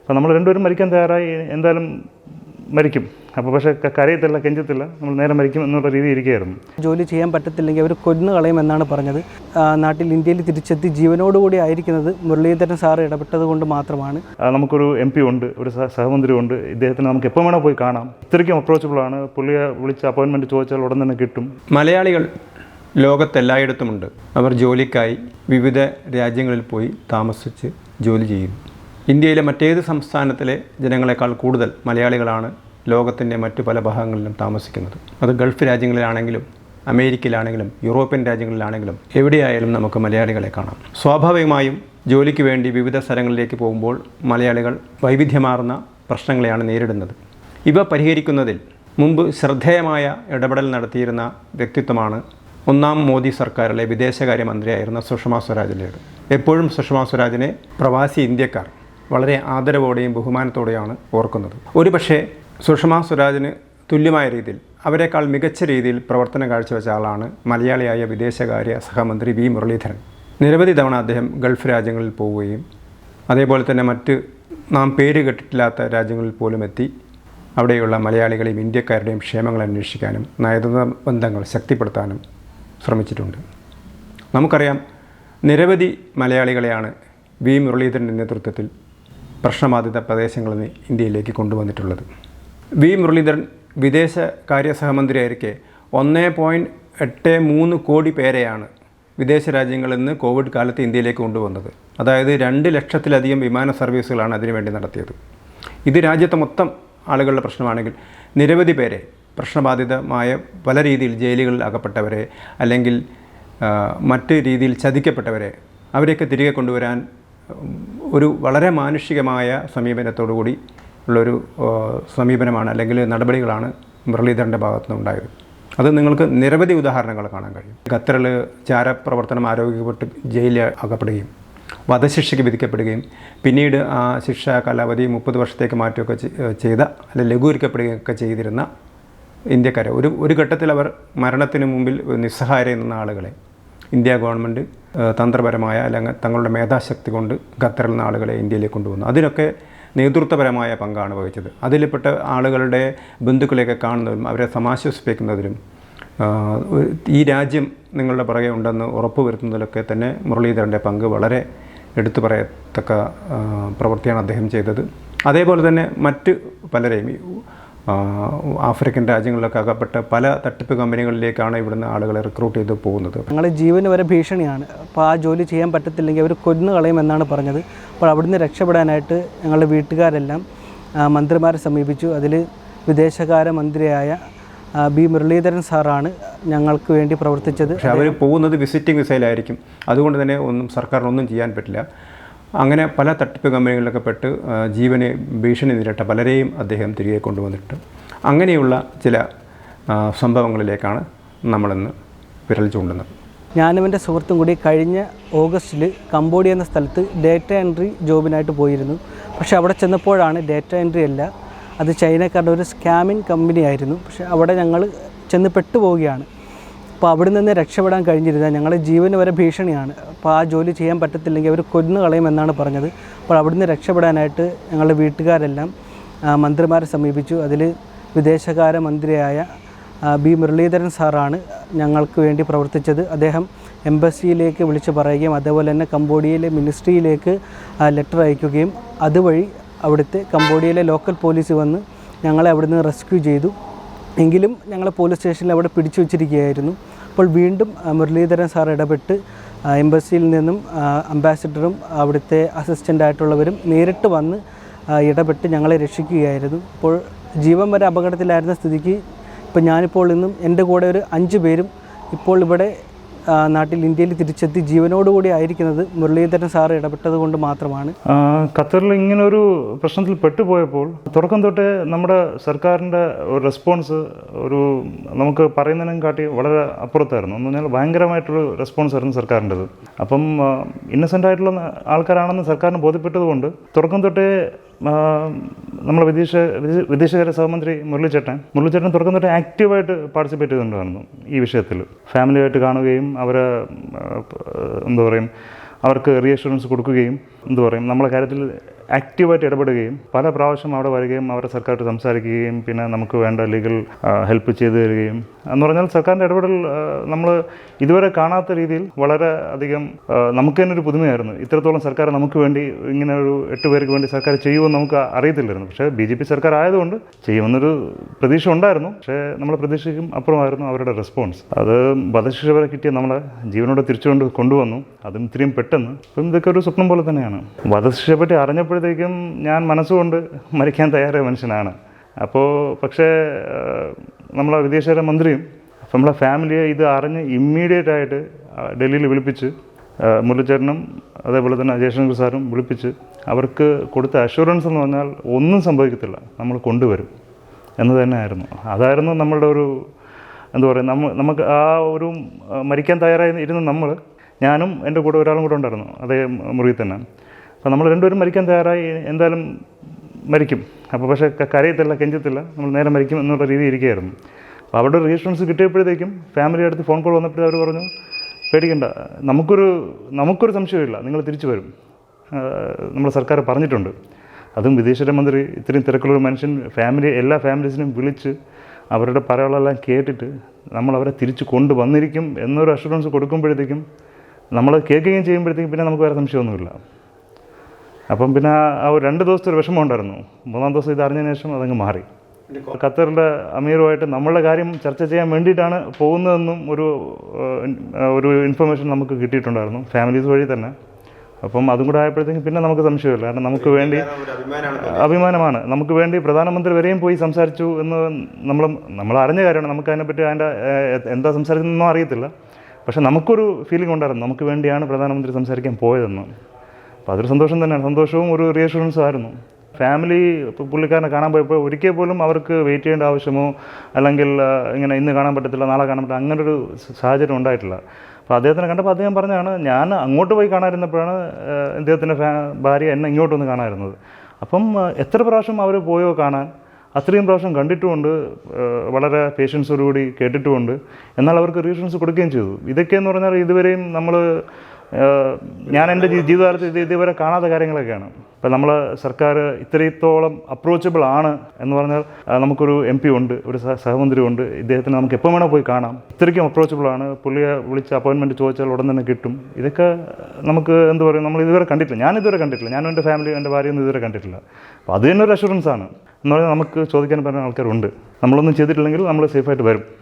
അപ്പോൾ നമ്മൾ രണ്ടുപേരും മരിക്കാൻ തയ്യാറായി. എന്തായാലും മരിക്കും. അപ്പോൾ പക്ഷേ കരയത്തില്ല കെഞ്ചത്തില്ല. നമ്മൾ നേരെ മരിക്കും എന്നുള്ള രീതി ഇരിക്കുകയായിരുന്നു. ജോലി ചെയ്യാൻ പറ്റത്തില്ലെങ്കിൽ അവർ കൊന്നു കളയുമെന്നാണ് പറഞ്ഞത്. നാട്ടിൽ ഇന്ത്യയിൽ തിരിച്ചെത്തി ജീവനോടുകൂടി ആയിരിക്കുന്നത് മുരളീധരൻ സാറ് ഇടപെട്ടത് കൊണ്ട് മാത്രമാണ്. നമുക്കൊരു എം പി ഉണ്ട് ഒരു സഹമന്ത്രി ഉണ്ട്. ഇദ്ദേഹത്തിന് നമുക്ക് എപ്പോൾ വേണോ പോയി കാണാം. ഇത്രയ്ക്കും അപ്രോച്ചബിൾ ആണ്. പുള്ളിയെ വിളിച്ച് അപ്പോയിൻമെന്റ് ചോദിച്ചാൽ ഉടൻ തന്നെ കിട്ടും. മലയാളികൾ ലോകത്തെല്ലായിടത്തുമുണ്ട്. അവർ ജോലിക്കായി വിവിധ രാജ്യങ്ങളിൽ പോയി താമസിച്ച് ജോലി ചെയ്യുന്നു ഇന്ത്യയിലെ മറ്റേത് സംസ്ഥാനത്തിലെ ജനങ്ങളെക്കാൾ കൂടുതൽ മലയാളികളാണ് ലോകത്തിന്റെ മറ്റു പല ഭാഗങ്ങളിലും താമസിക്കുന്നത്. അത് ഗൾഫ് രാജ്യങ്ങളിലാണെങ്കിലും അമേരിക്കയിലാണെങ്കിലും യൂറോപ്യൻ രാജ്യങ്ങളിലാണെങ്കിലും എവിടെയായാലും നമുക്ക് മലയാളികളെ കാണാം. സ്വാഭാവികമായും ജോലിക്ക് വേണ്ടി വിവിധ സ്ഥലങ്ങളിലേക്ക് പോകുമ്പോൾ മലയാളികൾ വൈവിധ്യമാർന്ന പ്രശ്നങ്ങളെയാണ് നേരിടുന്നത്. ഇവ പരിഹരിക്കുന്നതിൽ മുമ്പ് ശ്രദ്ധേയമായ ഇടപെടൽ നടത്തിയിരുന്ന വ്യക്തിത്വമാണ് ഒന്നാം മോദി സർക്കാരിലെ വിദേശകാര്യമന്ത്രിയായിരുന്ന സുഷമ സ്വരാജിന്റേത്. എപ്പോഴും സുഷമ സ്വരാജിനെ പ്രവാസി ഇന്ത്യക്കാർ വളരെ ആദരവോടെയും ബഹുമാനത്തോടെയാണ് ഓർക്കുന്നത്. ഒരുപക്ഷെ സുഷമ സ്വരാജിന് തുല്യമായ രീതിയിൽ അവരെക്കാൾ മികച്ച രീതിയിൽ പ്രവർത്തനം കാഴ്ചവെച്ച ആളാണ് മലയാളിയായ വിദേശകാര്യ സഹമന്ത്രി വി. മുരളീധരൻ. നിരവധി തവണ അദ്ദേഹം ഗൾഫ് രാജ്യങ്ങളിൽ പോവുകയും അതേപോലെ തന്നെ മറ്റ് നാം പേര് കേട്ടിട്ടില്ലാത്ത രാജ്യങ്ങളിൽ പോലും എത്തി അവിടെയുള്ള മലയാളികളെയും ഇന്ത്യക്കാരുടെയും ക്ഷേമങ്ങൾ അന്വേഷിക്കാനും നയതന്ത്ര ബന്ധങ്ങൾ ശക്തിപ്പെടുത്താനും ശ്രമിച്ചിട്ടുണ്ട്. നമുക്കറിയാം നിരവധി മലയാളികളെയാണ് വി. മുരളീധരന്റെ നേതൃത്വത്തിൽ പ്രശ്നബാധിത പ്രദേശങ്ങളിൽ നിന്ന് ഇന്ത്യയിലേക്ക് കൊണ്ടുവന്നിട്ടുള്ളത്. വി. മുരളീധരൻ വിദേശകാര്യ സഹമന്ത്രിയായിരിക്കെ ഒന്നേ പോയിന്റ് എട്ട് മൂന്ന് കോടി പേരെയാണ് വിദേശ രാജ്യങ്ങളിൽ നിന്ന് കോവിഡ് കാലത്ത് ഇന്ത്യയിലേക്ക് കൊണ്ടുവന്നത്. അതായത് രണ്ട് ലക്ഷത്തിലധികം വിമാന സർവീസുകളാണ് അതിനുവേണ്ടി നടത്തിയത്. ഇത് രാജ്യത്തെ മൊത്തം ആളുകളുടെ പ്രശ്നമാണെങ്കിൽ നിരവധി പേരെ പ്രശ്നബാധിതമായ പല രീതിയിൽ ജയിലുകളിൽ അകപ്പെട്ടവരെ അല്ലെങ്കിൽ മറ്റ് രീതിയിൽ ചതിക്കപ്പെട്ടവരെ അവരെയൊക്കെ തിരികെ കൊണ്ടുവരാൻ ഒരു വളരെ മാനുഷികമായ സമീപനത്തോടു കൂടി ഉള്ളൊരു സമീപനമാണ് അല്ലെങ്കിൽ നടപടികളാണ് മുരളീധരന്റെ ഭാഗത്തു നിന്നുണ്ടായത് അത് നിങ്ങൾക്ക് നിരവധി ഉദാഹരണങ്ങൾ കാണാൻ കഴിയും. ഖത്തറിൽ ചാരപ്രവർത്തനം ആരോഗ്യപ്പെട്ട് ജയിലിൽ അകപ്പെടുകയും വധശിക്ഷയ്ക്ക് വിധിക്കപ്പെടുകയും പിന്നീട് ആ ശിക്ഷാ കാലാവധി മുപ്പത് വർഷത്തേക്ക് മാറ്റുകയൊക്കെ ചെയ്ത അല്ലെങ്കിൽ ലഘൂകരിക്കപ്പെടുകയൊക്കെ ചെയ്തിരുന്ന ഇന്ത്യക്കാരെ. ഒരു ഒരു ഘട്ടത്തിൽ അവർ മരണത്തിന് മുമ്പിൽ നിസ്സഹായരെന്ന ആളുകളെ ഇന്ത്യ ഗവൺമെന്റ് തന്ത്രപരമായ അല്ലെങ്കിൽ തങ്ങളുടെ മേധാശക്തി കൊണ്ട് ഖത്തറിൽ നിന്ന് ആളുകളെ ഇന്ത്യയിലേക്ക് കൊണ്ടുവന്നു. അതിനൊക്കെ നേതൃത്വപരമായ പങ്കാണ് വഹിച്ചത്. അതിൽപ്പെട്ട ആളുകളുടെ ബന്ധുക്കളെയൊക്കെ കാണുന്നതിലും അവരെ സമാശ്വസിപ്പിക്കുന്നതിലും ഈ രാജ്യം നിങ്ങളുടെ പുറകെ ഉണ്ടെന്ന് ഉറപ്പുവരുത്തുന്നതിലൊക്കെ തന്നെ മുരളീധരന്റെ പങ്ക് വളരെ എടുത്തു പറയത്തക്ക പ്രവൃത്തിയാണ് അദ്ദേഹം ചെയ്തത്. അതേപോലെ തന്നെ മറ്റ് പലരെയും ആഫ്രിക്കൻ രാജ്യങ്ങളിലൊക്കെ അകപ്പെട്ട പല തട്ടിപ്പ് കമ്പനികളിലേക്കാണ് ഇവിടുന്ന് ആളുകളെ റിക്രൂട്ട് ചെയ്ത് പോകുന്നത്. ഞങ്ങൾ ജീവന് വരെ ഭീഷണിയാണ്. അപ്പോൾ ആ ജോലി ചെയ്യാൻ പറ്റത്തില്ലെങ്കിൽ അവർ കൊന്നു കളയുമെന്നാണ് പറഞ്ഞത്. അപ്പോൾ അവിടുന്ന് രക്ഷപ്പെടാനായിട്ട് ഞങ്ങളുടെ വീട്ടുകാരെല്ലാം മന്ത്രിമാരെ സമീപിച്ചു. അതിൽ വിദേശകാര്യ മന്ത്രിയായ ബി മുരളീധരൻ സാറാണ് ഞങ്ങൾക്ക് വേണ്ടി പ്രവർത്തിച്ചത്. പക്ഷേ അവർ പോകുന്നത് വിസിറ്റിംഗ് വിസയിലായിരിക്കും അതുകൊണ്ട് തന്നെ ഒന്നും സർക്കാരിനൊന്നും ചെയ്യാൻ പറ്റില്ല. അങ്ങനെ പല തട്ടിപ്പ് കമ്പനികളിലൊക്കെ പെട്ട് ജീവനെ ഭീഷണി നേരിട്ട പലരെയും അദ്ദേഹം തിരികെ കൊണ്ടുവന്നിട്ട് അങ്ങനെയുള്ള ചില സംഭവങ്ങളിലേക്കാണ് നമ്മളിന്ന് വിരൽ ചൂണ്ടുന്നത്. ഞാനും എന്റെ സുഹൃത്തും കൂടി കഴിഞ്ഞ ഓഗസ്റ്റിൽ കംബോഡിയ എന്ന സ്ഥലത്ത് ഡേറ്റ എൻട്രി ജോബിനായിട്ട് പോയിരുന്നു. പക്ഷേ അവിടെ ചെന്നപ്പോഴാണ് ഡേറ്റ എൻട്രി അല്ല അത് ചൈനക്കാരുടെ ഒരു സ്കാമിൻ കമ്പനി ആയിരുന്നു. പക്ഷേ അവിടെ ഞങ്ങൾ ചെന്ന് പെട്ടുപോവുകയാണ്. അപ്പോൾ അവിടെ നിന്ന് രക്ഷപ്പെടാൻ കഴിഞ്ഞിരുന്ന ഞങ്ങളുടെ ജീവന് വരെ ഭീഷണിയാണ്. അപ്പോൾ ആ ജോലി ചെയ്യാൻ പറ്റത്തില്ലെങ്കിൽ അവർ കൊന്നു കളയുമെന്നാണ് പറഞ്ഞത്. അപ്പോൾ അവിടുന്ന് രക്ഷപ്പെടാനായിട്ട് ഞങ്ങളുടെ വീട്ടുകാരെല്ലാം മന്ത്രിമാരെ സമീപിച്ചു. അതിൽ വിദേശകാര്യ മന്ത്രിയായ ബി മുരളീധരൻ സാറാണ് ഞങ്ങൾക്ക് വേണ്ടി പ്രവർത്തിച്ചത്. അദ്ദേഹം എംബസിയിലേക്ക് വിളിച്ച് പറയുകയും അതേപോലെ തന്നെ കംബോഡിയയിലെ മിനിസ്ട്രിയിലേക്ക് ലെറ്റർ അയക്കുകയും അതുവഴി അവിടുത്തെ കംബോഡിയയിലെ ലോക്കൽ പോലീസ് വന്ന് ഞങ്ങളെ അവിടുന്ന് റെസ്ക്യൂ ചെയ്തു. എങ്കിലും ഞങ്ങളെ പോലീസ് സ്റ്റേഷനിൽ അവിടെ പിടിച്ചു വച്ചിരിക്കുകയായിരുന്നു. അപ്പോൾ വീണ്ടും മുരളീധരൻ സാർ ഇടപെട്ട് എംബസിയിൽ നിന്നും അംബാസിഡറും അവിടുത്തെ അസിസ്റ്റന്റ് ആയിട്ടുള്ളവരും നേരിട്ട് വന്ന് ഇടപെട്ട് ഞങ്ങളെ രക്ഷിക്കുകയായിരുന്നു. ഇപ്പോൾ ജീവൻ വരെ അപകടത്തിലായിരുന്ന സ്ഥിതിക്ക് ഇപ്പോൾ ഞാനിപ്പോൾ ഇന്നും എന്റെ കൂടെ ഒരു അഞ്ച് പേരും ഇപ്പോൾ ഇവിടെ നാട്ടിൽ ഇന്ത്യയിൽ തിരിച്ചെത്തി ജീവനോടുകൂടി ആയിരിക്കുന്നത് മുരളീധരൻ സാർ ഇടപെട്ടത് കൊണ്ട് മാത്രമാണ്. ഖത്തറിൽ ഇങ്ങനൊരു പ്രശ്നത്തിൽ പെട്ടുപോയപ്പോൾ തുടക്കം തൊട്ടേ നമ്മുടെ സർക്കാരിന്റെ ഒരു റെസ്പോൺസ് ഒരു നമുക്ക് പറയുന്നതിനും കാട്ടി വളരെ അപ്പുറത്തായിരുന്നു. എന്ന് പറഞ്ഞാൽ ഭയങ്കരമായിട്ടൊരു റെസ്പോൺസ് ആയിരുന്നു സർക്കാരിന്റെത്. അപ്പം ഇന്നസെന്റ് ആയിട്ടുള്ള ആൾക്കാരാണെന്ന് സർക്കാരിന് ബോധ്യപ്പെട്ടതുകൊണ്ട് തുടക്കം തൊട്ടേ വിദേശ വിദേശ- വിദേശകാര്യ സഹമന്ത്രി മുരളിച്ചേട്ടൻ മുരളിച്ചേട്ടൻ തുടക്കം തൊട്ട് ആക്റ്റീവായിട്ട് പാർട്ടിസിപ്പേറ്റ് ചെയ്തിട്ടുണ്ടായിരുന്നു ഈ വിഷയത്തിൽ. ഫാമിലിയായിട്ട് കാണുകയും അവരെ എന്താ പറയും അവർക്ക് റീഅഷുറൻസ് കൊടുക്കുകയും എന്താ പറയും. നമ്മളെ കാര്യത്തിൽ ആക്റ്റീവായിട്ട് ഇടപെടുകയും പല പ്രാവശ്യം അവിടെ വരികയും അവരുടെ സർക്കാർ സംസാരിക്കുകയും പിന്നെ നമുക്ക് വേണ്ട ലീഗൽ ഹെൽപ്പ് ചെയ്തു തരികയും. എന്ന് പറഞ്ഞാൽ സർക്കാരിന്റെ ഇടപെടൽ നമ്മൾ ഇതുവരെ കാണാത്ത രീതിയിൽ വളരെ അധികം നമുക്ക് തന്നെ ഒരു പുതുമയായിരുന്നു. ഇത്രത്തോളം സർക്കാർ നമുക്ക് വേണ്ടി ഇങ്ങനെ ഒരു എട്ട് പേർക്ക് വേണ്ടി സർക്കാർ ചെയ്യുമെന്ന് നമുക്ക് അറിയത്തില്ലായിരുന്നു. പക്ഷേ ബി ജെ പി സർക്കാർ ആയതുകൊണ്ട് ചെയ്യുമെന്നൊരു പ്രതീക്ഷ ഉണ്ടായിരുന്നു. പക്ഷേ നമ്മൾ പ്രതീക്ഷയ്ക്കും അപ്പുറമായിരുന്നു അവരുടെ റെസ്പോൺസ് അത് വധശിക്ഷ വരെ കിട്ടിയ നമ്മളെ ജീവനോടെ തിരിച്ചുകൊണ്ട് കൊണ്ടുവന്നു. അതും ഇത്രയും പെട്ടെന്ന്. അപ്പം ഇതൊക്കെ ഒരു സ്വപ്നം പോലെ തന്നെയാണ്. വധശിക്ഷയെ പറ്റി അറിഞ്ഞപ്പോഴത്തേക്കും ഞാൻ മനസ്സുകൊണ്ട് മരിക്കാൻ തയ്യാറായ മനുഷ്യനാണ്. അപ്പോൾ പക്ഷേ നമ്മളെ വിദേശകാര്യ മന്ത്രിയും അപ്പം നമ്മളെ ഫാമിലിയെ ഇത് അറിഞ്ഞ് ഇമ്മീഡിയറ്റ് ആയിട്ട് ഡൽഹിയിൽ വിളിപ്പിച്ച് മുരളിച്ചേട്ടനും അതേപോലെ തന്നെ ജയശങ്കർ സാറും വിളിപ്പിച്ച് അവർക്ക് കൊടുത്ത അഷുറൻസ് എന്ന് പറഞ്ഞാൽ ഒന്നും സംഭവിക്കത്തില്ല. നമ്മൾ കൊണ്ടുവരും. എന്ന് തന്നെയായിരുന്നു. അതായിരുന്നു നമ്മളുടെ ഒരു എന്താ പറയുക നമ്മ നമുക്ക് ആ ഒരു മരിക്കാൻ തയ്യാറായി ഇരുന്ന നമ്മൾ ഞാനും എന്റെ കൂടെ ഒരാളും കൂടെ ഉണ്ടായിരുന്നു. അതേ മുറിയിൽ തന്നെ. അപ്പോൾ നമ്മൾ രണ്ടുപേരും മരിക്കാൻ തയ്യാറായി. എന്തായാലും മരിക്കും. അപ്പോൾ പക്ഷേ കരയത്തില്ല കെഞ്ചത്തില്ല. നമ്മൾ നേരെ മരിക്കും എന്നുള്ള രീതി ഇരിക്കുകയായിരുന്നു. അപ്പോൾ അവിടെ ഒരു റീഷൻസ് കിട്ടിയപ്പോഴത്തേക്കും ഫാമിലി അടുത്ത് ഫോൺ കോൾ വന്നപ്പോഴേ അവർ പറഞ്ഞു പേടിക്കണ്ട. നമുക്കൊരു നമുക്കൊരു സംശയമില്ല നിങ്ങൾ തിരിച്ചു വരും. നമ്മുടെ സർക്കാർ പറഞ്ഞിട്ടുണ്ട്. അതും വിദേശമന്ത്രി ഇത്രയും തിരക്കുള്ള മനുഷ്യൻ ഫാമിലി എല്ലാ ഫാമിലീസിനും വിളിച്ച് അവരുടെ പറയുകളെല്ലാം കേട്ടിട്ട് നമ്മൾ അവരെ തിരിച്ചു കൊണ്ടുവന്നിരിക്കും എന്നൊരു അഷുറൻസ് കൊടുക്കുമ്പോഴത്തേക്കും നമ്മൾ കേൾക്കുകയും ചെയ്യുമ്പോഴത്തേക്കും പിന്നെ നമുക്ക് വേറെ സംശയമൊന്നുമില്ല. അപ്പം പിന്നെ ആ ഒരു രണ്ട് ദിവസത്തെ ഒരു വിഷമം ഉണ്ടായിരുന്നു മൂന്നാം ദിവസം ഇത് അറിഞ്ഞതിന് ശേഷം അതങ്ങ് മാറി. ഖത്തറിന്റെ അമീറുമായിട്ട് നമ്മളുടെ കാര്യം ചർച്ച ചെയ്യാൻ വേണ്ടിയിട്ടാണ് പോകുന്നതെന്നും ഒരു ഒരു ഇൻഫർമേഷൻ നമുക്ക് കിട്ടിയിട്ടുണ്ടായിരുന്നു ഫാമിലീസ് വഴി തന്നെ. അപ്പം അതും കൂടെ ആയപ്പോഴത്തേക്കും പിന്നെ നമുക്ക് സംശയമില്ല. കാരണം നമുക്ക് വേണ്ടി അഭിമാനമാണ് നമുക്ക് വേണ്ടി പ്രധാനമന്ത്രി വരെയും പോയി സംസാരിച്ചു എന്ന് നമ്മൾ നമ്മൾ അറിഞ്ഞ കാര്യമാണ്. നമുക്ക് അതിനെപ്പറ്റി അതിന്റെ എന്താ സംസാരിക്കുന്നതെന്നോ അറിയത്തില്ല. പക്ഷെ നമുക്കൊരു ഫീലിംഗ് ഉണ്ടായിരുന്നു. നമുക്ക് വേണ്ടിയാണ് പ്രധാനമന്ത്രി സംസാരിക്കാൻ പോയതെന്ന്. അപ്പോൾ അതൊരു സന്തോഷം തന്നെയാണ്. സന്തോഷവും ഒരു റിയഷുറൻസും ആയിരുന്നു. ഫാമിലി പുള്ളിക്കാരനെ കാണാൻ പോയപ്പോൾ ഒരിക്കൽ പോലും അവർക്ക് വെയിറ്റ് ചെയ്യേണ്ട ആവശ്യമോ അല്ലെങ്കിൽ ഇങ്ങനെ ഇന്ന് കാണാൻ പറ്റത്തില്ല നാളെ കാണാൻ പറ്റില്ല അങ്ങനൊരു സാഹചര്യം ഉണ്ടായിട്ടില്ല. അപ്പോൾ അദ്ദേഹത്തിനെ കണ്ടപ്പോൾ അദ്ദേഹം പറഞ്ഞതാണ് ഞാൻ അങ്ങോട്ട് പോയി കാണാതിരുന്നപ്പോഴാണ് അദ്ദേഹത്തിന്റെ ഭാര്യ എന്നെ ഇങ്ങോട്ട് വന്ന് കാണാതിരുന്നത്. അപ്പം എത്ര പ്രാവശ്യം അവർ പോയോ കാണാൻ? അത്രയും പ്രാവശ്യം കണ്ടിട്ടുമുണ്ട് വളരെ പേഷ്യൻസോടുകൂടി കേട്ടിട്ടുമുണ്ട്. എന്നാൽ അവർക്ക് റീഷൻസ് കൊടുക്കുകയും ചെയ്തു. ഇതൊക്കെയെന്ന് പറഞ്ഞാൽ ഇതുവരെയും നമ്മൾ ഞാൻ എന്റെ ജീവിതകാലത്ത് ഇത് ഇതുവരെ കാണാത്ത കാര്യങ്ങളൊക്കെയാണ്. ഇപ്പം നമ്മൾ സർക്കാർ ഇത്രത്തോളം അപ്രോച്ചബിൾ ആണ് എന്ന് പറഞ്ഞാൽ നമുക്കൊരു എം പി ഉണ്ട് ഒരു സഹമന്ത്രി ഉണ്ട് ഇദ്ദേഹത്തിന് നമുക്ക് എപ്പോൾ വേണോ പോയി കാണാം. ഇത്രയ്ക്കും അപ്രോച്ചബിൾ ആണ്. പുള്ളിയെ വിളിച്ച് അപ്പോയിൻമെന്റ് ചോദിച്ചാൽ ഉടൻ തന്നെ കിട്ടും. ഇതൊക്കെ നമുക്ക് എന്ത് പറയും? നമ്മൾ ഇതുവരെ കണ്ടിട്ടില്ല. ഞാൻ ഇതുവരെ കണ്ടിട്ടില്ല. ഞാനും എന്റെ ഫാമിലി എന്റെ ഭാര്യയൊന്നും ഇതുവരെ കണ്ടിട്ടില്ല. അപ്പോൾ അത് തന്നെ ഒരു അഷുറൻസ് ആണ്. എന്ന് പറഞ്ഞാൽ നമുക്ക് ചോദിക്കാൻ പറ്റുന്ന ആൾക്കാരുണ്ട്. നമ്മളൊന്നും ചെയ്തിട്ടില്ലെങ്കിൽ നമ്മൾ സേഫായിട്ട് വരും.